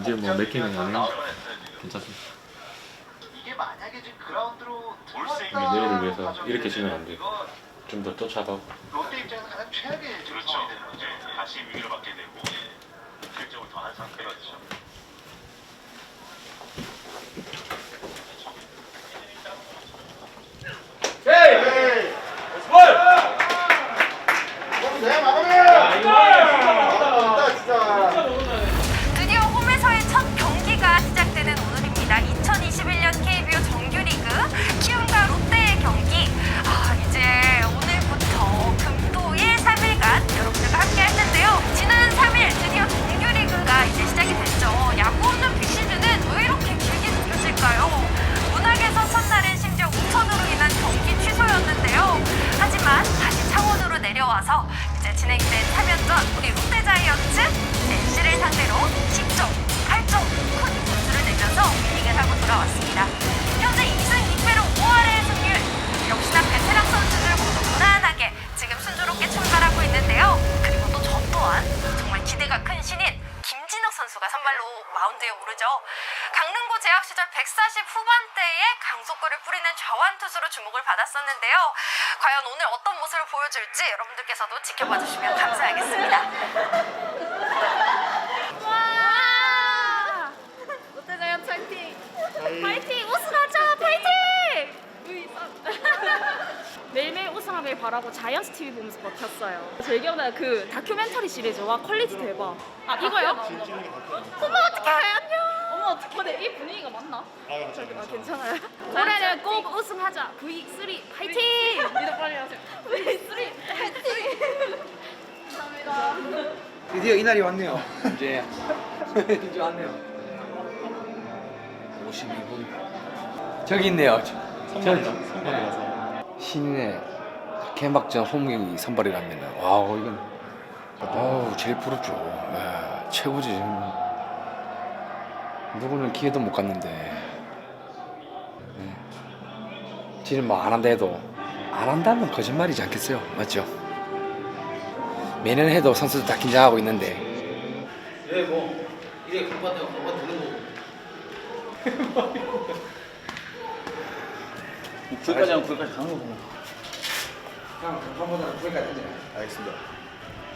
이제 뭐 맥케닝 안 해요. 괜찮습니다. 이게 만약에 지금 그라운드로 미네를 위해서 이렇게 치면 안 돼. 좀 더 쫓아가고. 롯데 입장에서 가장 최악의 그렇죠. 이제 다시 위기를 받게 되고 결정을 더한 상태가 되죠. 바라고 자이언츠 TV 보면서 버텼어요. 저 기억나요. 그 다큐멘터리 시리즈. 와 퀄리티 대박. 아 이거요? 어머 어떡해 안녕. 어머 어떡해. 근데 이 분위기가 맞나? 아, 괜찮아요. 올해는 꼭 우승하자. V3 파이팅! 이거 빨리 하세요. V3 파이팅! 감사합니다. 드디어 이날이 왔네요. 이제 이제 왔네요. 52분. 저기 있네요. 선발이죠. 신인의 개막전 홈 경기 선발이라면 와우 이건 아우 제일 부럽죠. 야, 최고지. 누구는 기회도 못 갔는데. 네. 지금 뭐 안 한다 해도 안 한다면 거짓말이지 않겠어요, 맞죠? 매년 해도 선수들 다 긴장하고 있는데 불까지 하면 불까지 가는 거구나. 형, 한번은 거기까지 앉아. 알겠습니다.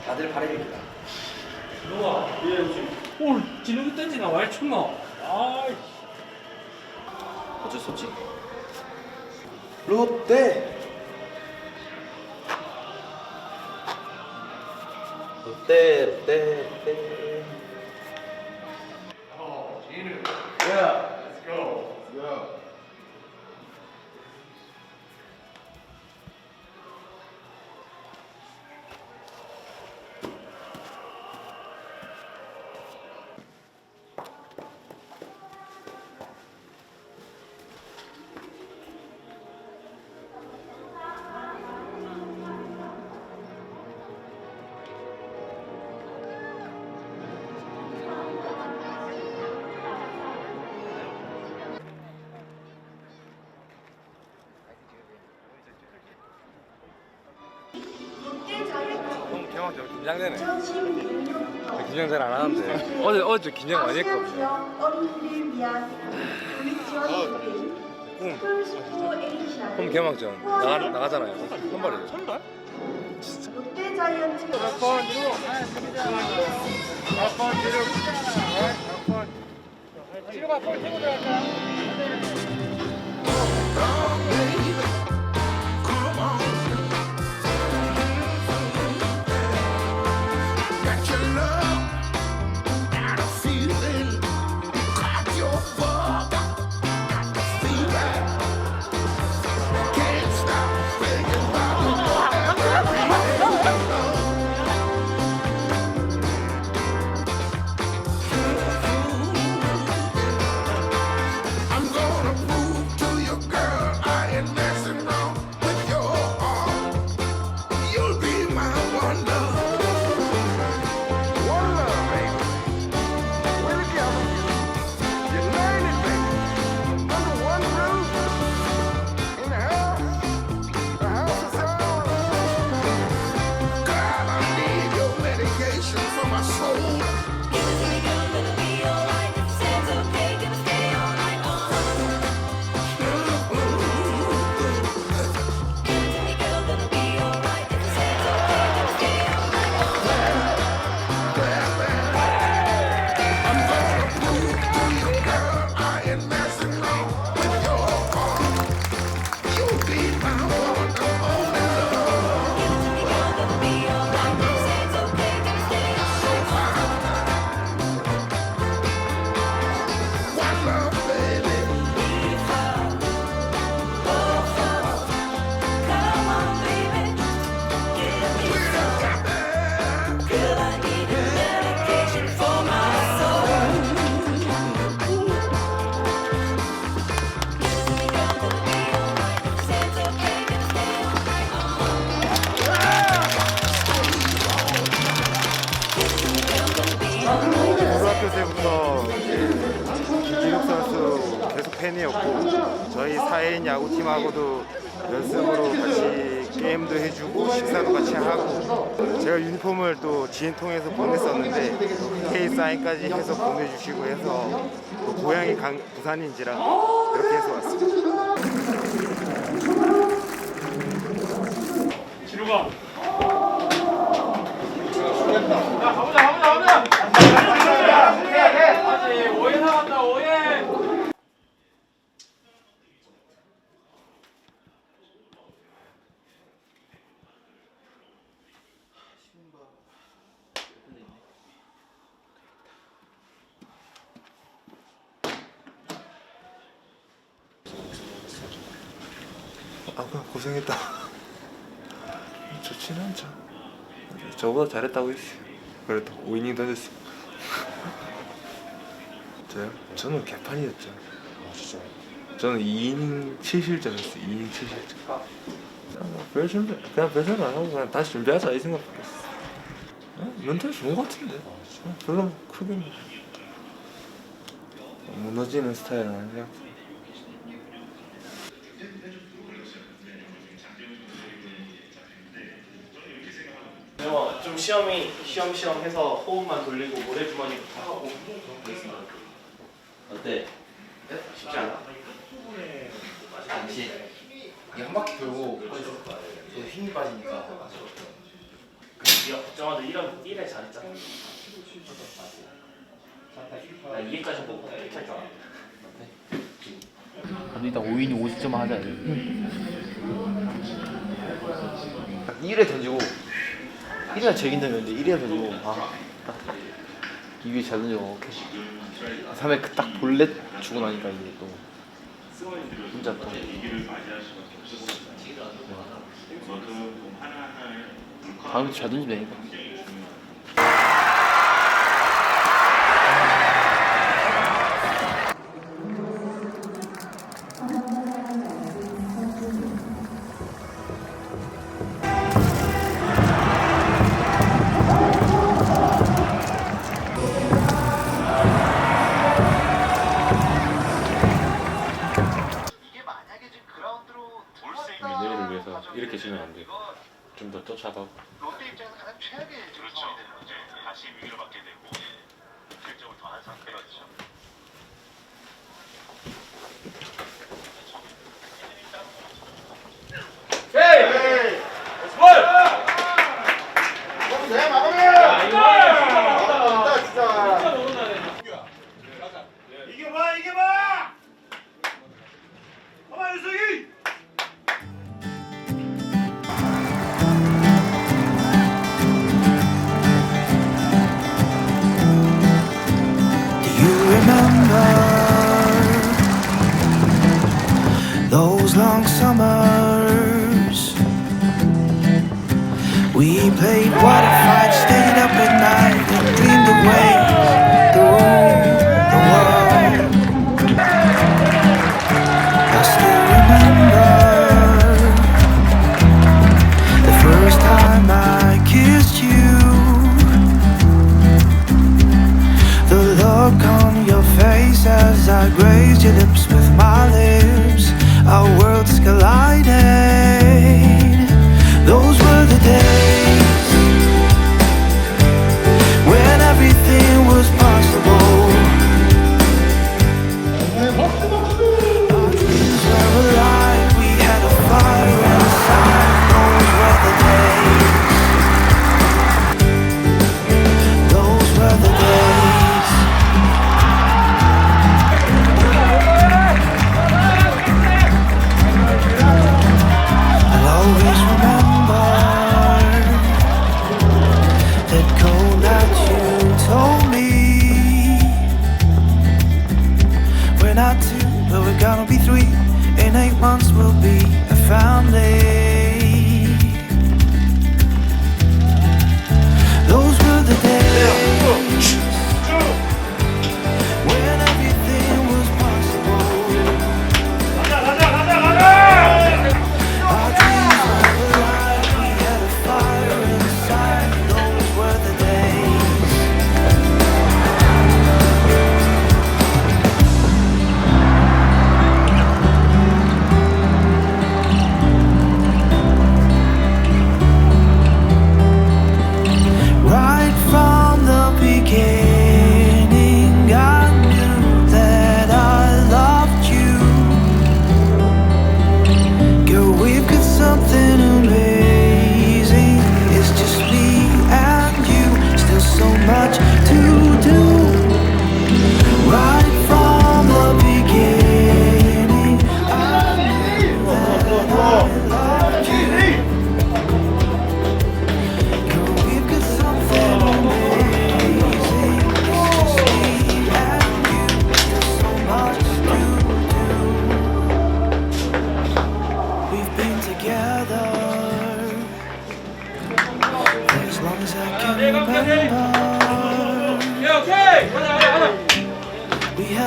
다들 바람입니다. 오늘 진욱이 던지나 와이 춥노? 아이 어쩔 수 없지. 롯데. 롯데, 롯데, 롯데. 긴장되네. 긴장 잘 안 하는데 어제 어제 긴장 많이 했거든요. 꿈. 홈 개막전 나가 나가잖아요. 선발이죠. 선발? I'm 고등학교 때부터 김진욱 선수 계속 팬이었고 저희 사회인 야구팀하고도 연습으로 같이 게임도 해주고 식사도 같이 하고 제가 유니폼을 또 지인 통해서 보냈었는데 또 K 사인까지 해서 보내주시고 해서 또 고향이 강, 부산인지라 그렇게 해서 왔습니다. 진우가 아까 고생했다. 좋지는 않죠. 저보다 잘했다고 했어요. 그래도 5이닝 던졌어요. 저요? 저는 개판이었죠. 아 진짜? 저는 2이닝 7실점했어요. 2이닝 7실점. 그냥 뭐별 준비, 그냥 별 생각 안 하고 그냥 다시 준비하자 이 생각밖에 없어요. 어? 멘탈 좋은 것 같은데. 어, 별로 뭐 크게 뭐. 무너지는 스타일은 아니라. 좀 시험이 시험시험 해서 호흡만 돌리고 모래주머니도 다 하고. 그랬으면 어때? 쉽지 않아? 당시 이게 한 바퀴 돌고 또 힘이 빠지니까. 네가 걱정하도 1회, 1회 잘했잖아. 나 2회까지 보고 이렇게 할줄 알았는데 그래도 일단 5인이 50점 하자. 1회 던지고 1회가 제일 힘들었는데 1회 던지고 아 2회 잘 오케이. 3회 그 딱 볼넷 주고 나니까 이게 또 혼자 또. 다음에 잘 던지면 되니까 lips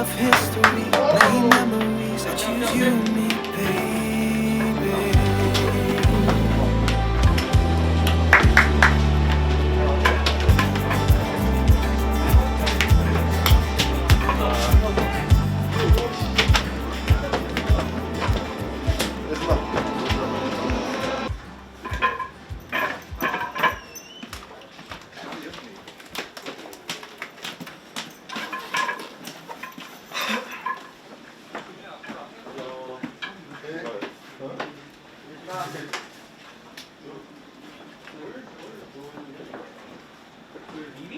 Have history, many memories. I choose you and me, baby.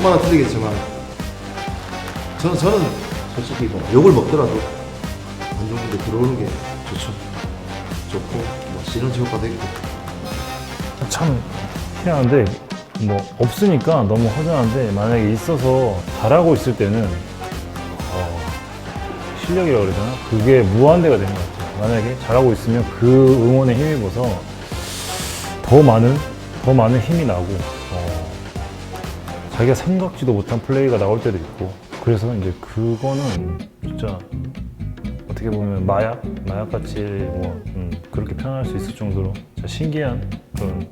수마다 틀리겠지만 저는 저는 솔직히 뭐 욕을 먹더라도 안 좋은데 들어오는 게 좋죠. 좋고 뭐 신혼지옥과도 있고. 참 희한한데 뭐 없으니까 너무 허전한데 만약에 있어서 잘하고 있을 때는 어, 실력이라고 그러잖아. 그게 무한대가 되는 것 같아요. 만약에 잘하고 있으면 그 응원에 힘입어서 더 많은 더 많은 힘이 나고. 어, 자기가 생각지도 못한 플레이가 나올 때도 있고. 그래서 이제 그거는 진짜 어떻게 보면 마약 마약같이 뭐 음, 그렇게 표현할 수 있을 정도로 진짜 신기한 그런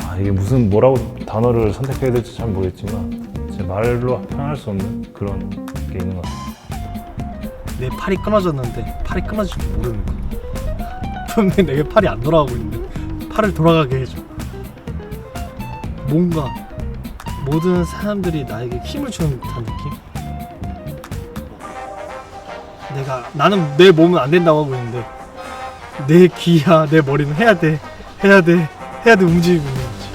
아 이게 무슨 뭐라고 단어를 선택해야 될지 잘 모르겠지만 제 말로 표현할 수 없는 그런 게 있는 것 같아요. 내 팔이 끊어졌는데 팔이 끊어질 줄 모르는 거 분명히 내게 팔이 안 돌아가고 있는데 팔을 돌아가게 해줘. 뭔가 모든 사람들이 나에게 힘을 주는 듯한 느낌? 내가 나는 내 몸은 안 된다고 하고 있는데 내 귀야 내 머리는 해야 돼 해야 돼 해야 돼 움직이고 있는 거지.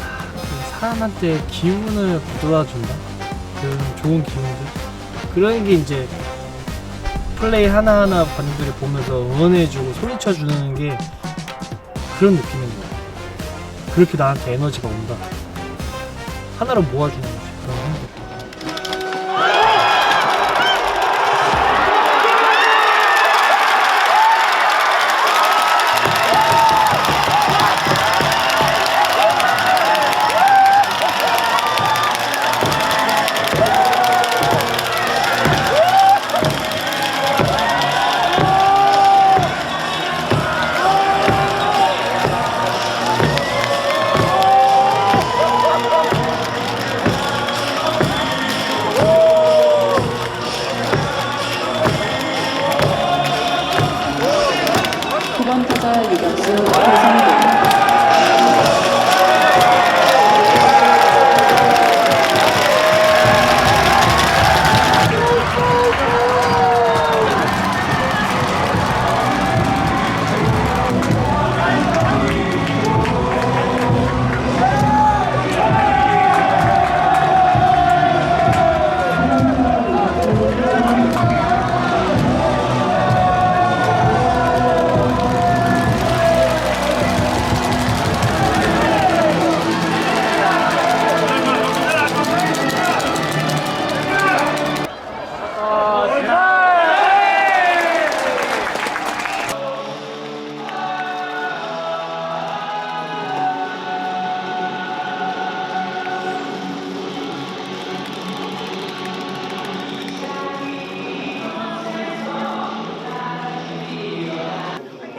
아, 그 사람한테 기운을 북돋아준다? 그런 좋은 기운들? 그런 게 이제 플레이 하나하나 관중들이 보면서 응원해주고 소리쳐주는 게 그런 거야 그렇게 나한테 에너지가 온다. 하나로 모아주는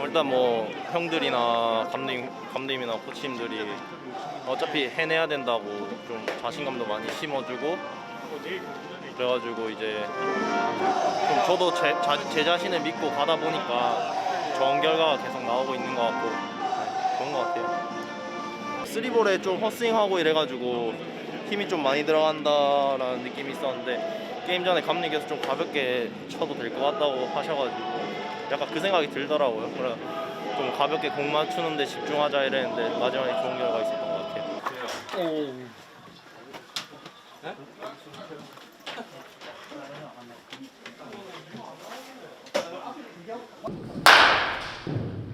일단 뭐 형들이나 감독님, 감독님이나 코치님들이 어차피 해내야 된다고 좀 자신감도 많이 심어주고 그래가지고 이제 좀 저도 제, 자, 제 자신을 믿고 가다 보니까 좋은 결과가 계속 나오고 있는 것 같고 네, 그런 것 같아요. 쓰리볼에 좀 헛스윙하고 이래가지고 힘이 좀 많이 들어간다라는 느낌이 있었는데 게임 전에 감독님께서 좀 가볍게 쳐도 될 것 같다고 하셔가지고 약간 그 생각이 들더라고요. 그래 좀 가볍게 공 맞추는데 집중하자 이랬는데 마지막에 좋은 결과가 있었던 것 같아요. Time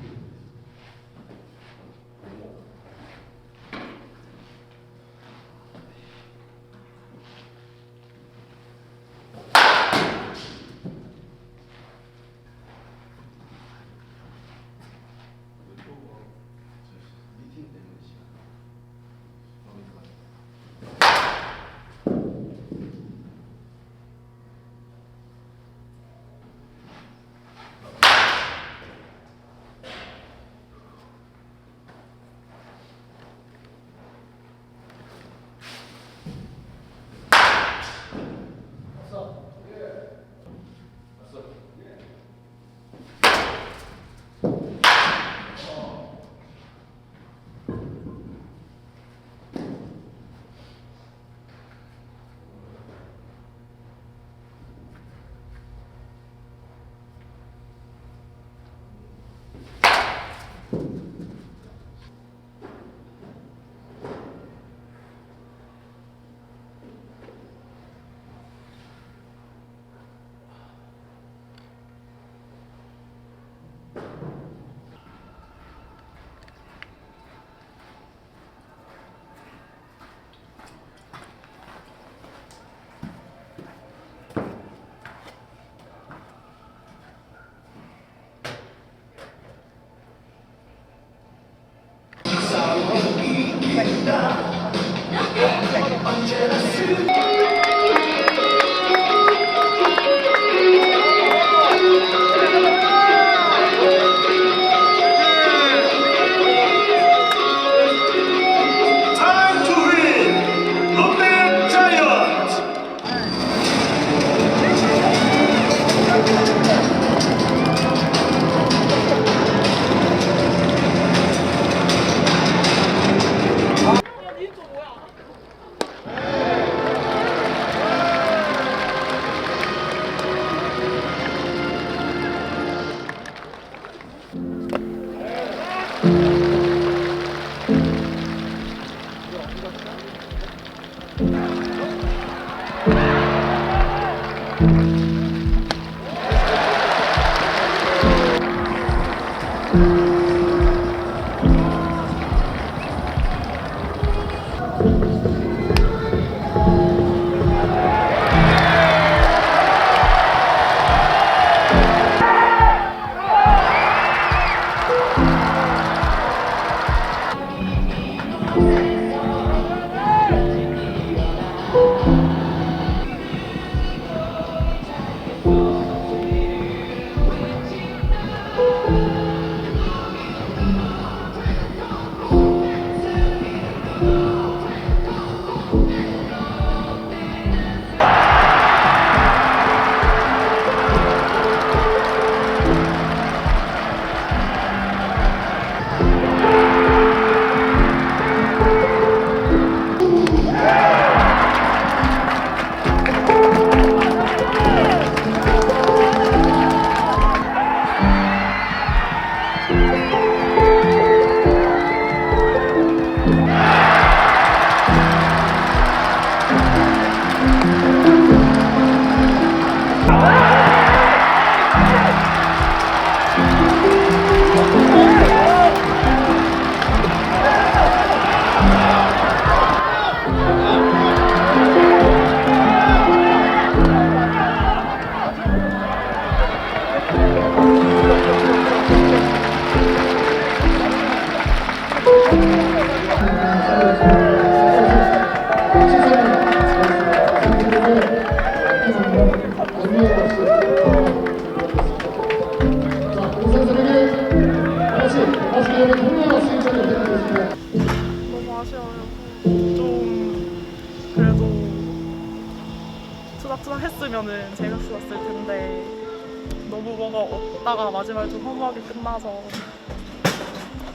끝나서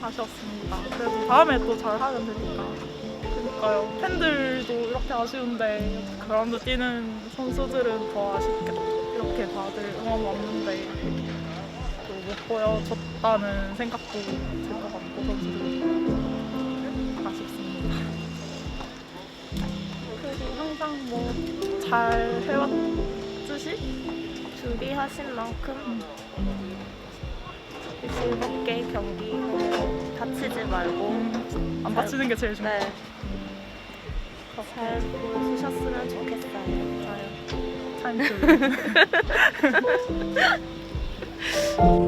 아쉬웠습니다. 그래도 다음에 또 잘 하면 되니까. 그러니까요. 팬들도 이렇게 아쉬운데 그라운드 뛰는 선수들은 더 아쉽겠다. 이렇게 다들 응원 왔는데 또 못 보여줬다는 생각도 들 것 같고 선수들 아쉽습니다. 그래도 항상 뭐 잘 해왔듯이 준비하신 만큼 즐겁게 경기하고 다치지 말고 안 다치는 게 제일 중요해요. 네. 잘 보여주셨으면 좋겠어요. 타임투.